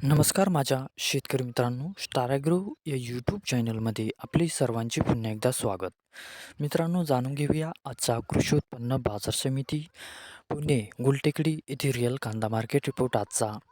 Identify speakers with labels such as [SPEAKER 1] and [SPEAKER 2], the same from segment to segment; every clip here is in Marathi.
[SPEAKER 1] नमस्कार माझ्या शेतकरी मित्रांनो स्टारग्रो या यूट्यूब चॅनलमध्ये आपले सर्वांचे पुन्हा एकदा स्वागत. मित्रांनो जाणून घेऊया आजचा कृषी उत्पन्न बाजार समिती पुणे गुलटेकडी येथे रिअल कांदा मार्केट रिपोर्ट आजचा.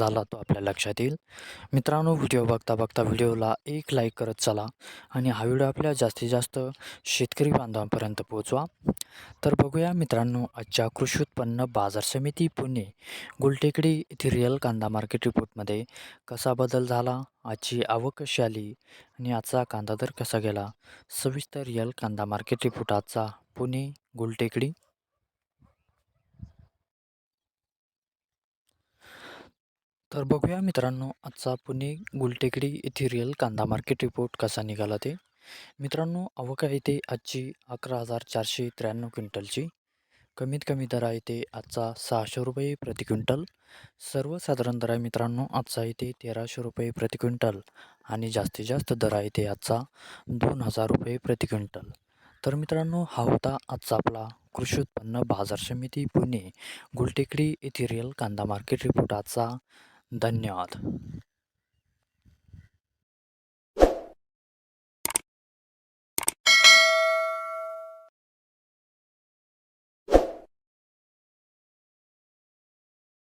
[SPEAKER 1] झाला तो आपल्या लक्षात येईल. मित्रांनो व्हिडिओ बघता बघता व्हिडिओला एक लाईक करत चला आणि हा व्हिडिओ आपल्या जास्तीत जास्त शेतकरी बांधवांपर्यंत पोहोचवा. तर बघूया मित्रांनो आजच्या कृषी उत्पन्न बाजार समिती पुणे गुलटेकडी येथे रिअल कांदा मार्केट रिपोर्टमध्ये कसा बदल झाला आजची आवक कशी आली आणि आजचा कांदा दर कसा गेला? सविस्तर रिअल कांदा मार्केट रिपोर्ट आजचा पुणे गुलटेकडी. तर बघूया मित्रांनो आजचा पुणे गुलटेकडी इथिरियल कांदा मार्केट रिपोर्ट कसा निघाला ते. मित्रांनो अवका आहे आजची अकरा हजार चारशे त्र्याण्णव क्विंटलची. कमीत कमी दर आहे ते आजचा सहाशे रुपये प्रति क्विंटल. सर्वसाधारण दर आहे मित्रांनो आजचा येते तेराशे रुपये प्रति क्विंटल आणि जास्तीत जास्त दर आहे ते आजचा दोन हजार रुपये प्रति क्विंटल. तर मित्रांनो हा होता आजचा आपला कृषी उत्पन्न बाजार समिती पुणे गुलटेकडी इथिरियल कांदा मार्केट रिपोर्ट आजचा धन्यवाद.